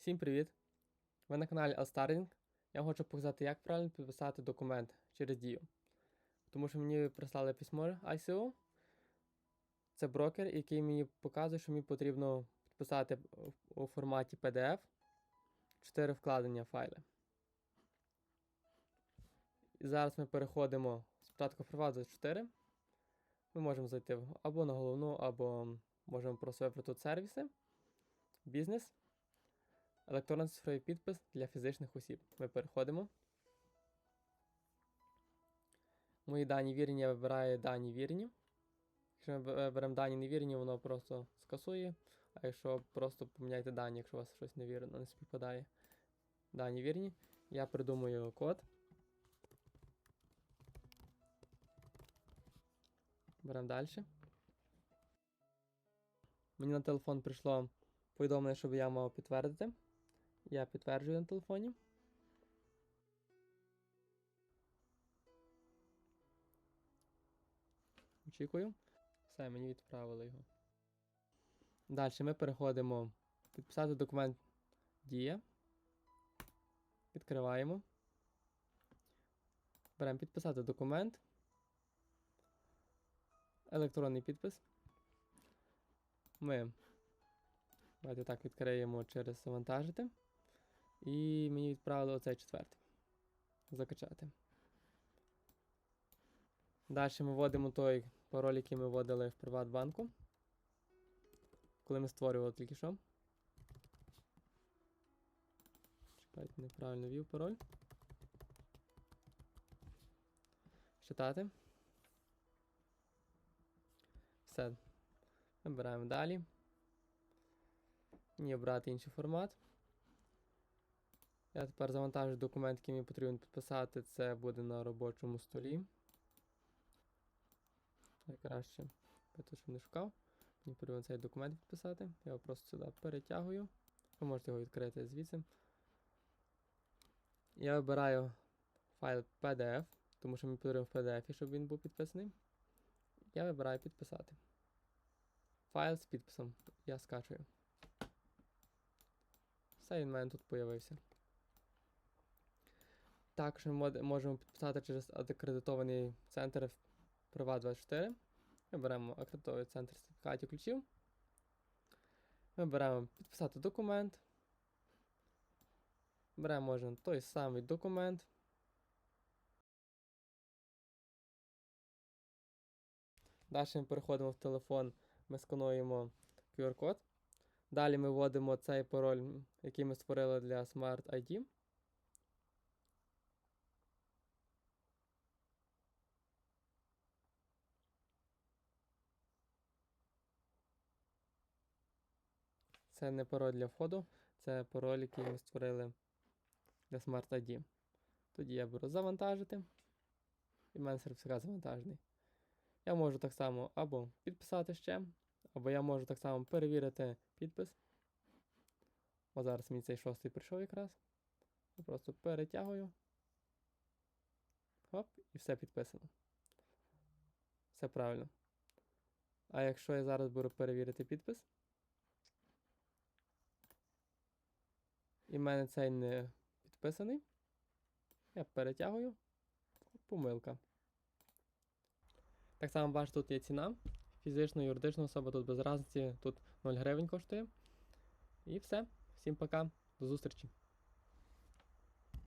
Всім привіт! Ви на каналі Alstarring. Я хочу показати, як правильно підписати документ через дію. Тому що мені прислали письмо ICO. Це брокер, який мені показує, що мені потрібно підписати у форматі PDF 4 вкладення файли. І зараз ми переходимо спочатку в Privat 24. Ми можемо зайти або на головну, або можемо просто вибрати тут сервіси, бізнес. Електронний цифровий підпис для фізичних осіб. Ми переходимо. Мої дані вірні, я вибираю дані вірні. Якщо ми виберемо дані невірні, воно просто скасує. А якщо просто поміняйте дані, якщо у вас щось невірно, не співпадає. Дані вірні. Я придумаю код. Беремо далі. Мені на телефон прийшло повідомлення, щоб я мав підтвердити. Я підтверджую на телефоні. Очікую. Все, мені відправили його. Далі ми переходимо підписати документ Дія. Відкриваємо. Беремо підписати документ. Електронний підпис. Ми Давайте так відкриємо через завантажити. І мені відправили оцей четвертий. Закачати. Далі ми вводимо той пароль, який ми вводили в Приватбанку. Коли ми створювали тільки що. Чекайте, неправильно ввів пароль. Читати. Все. Вибираємо далі. Ні, обрати інший формат. Я тепер завантажу документ, який мені потрібно підписати. Це буде на робочому столі. Найкраще, тут щоб не шукав. Мені потрібно цей документ підписати. Я його просто сюди перетягую. Ви можете його відкрити звідси. Я вибираю файл PDF, тому що мені потрібно в PDF, щоб він був підписаний. Я вибираю підписати. Файл з підписом. Я скачую. Все, він в мене тут появився. Також ми можемо підписати через акредитований центр Privat24. Ми беремо акредитований центр сертифікатів ключів. Ми беремо підписати документ. Беремо можемо той самий документ. Далі ми переходимо в телефон, ми скануємо QR-код. Далі ми вводимо цей пароль, який ми створили для Smart ID. Це не пароль для входу, це пароль, який ми створили для Smart ID. Тоді я беру завантажити. І в мене сертифікат завантажений. Я можу так само або підписати ще, або я можу так само перевірити підпис. О, зараз мені цей шостий прийшов якраз. Я просто перетягую. Хоп, і все підписано. Все правильно. А якщо я зараз буду перевірити підпис, і в мене цей не підписаний, я перетягую. Помилка. Так само бачите, тут є ціна. Фізична, юридична особа тут без разниці, тут 0 гривень коштує. І все. Всім пока, до зустрічі.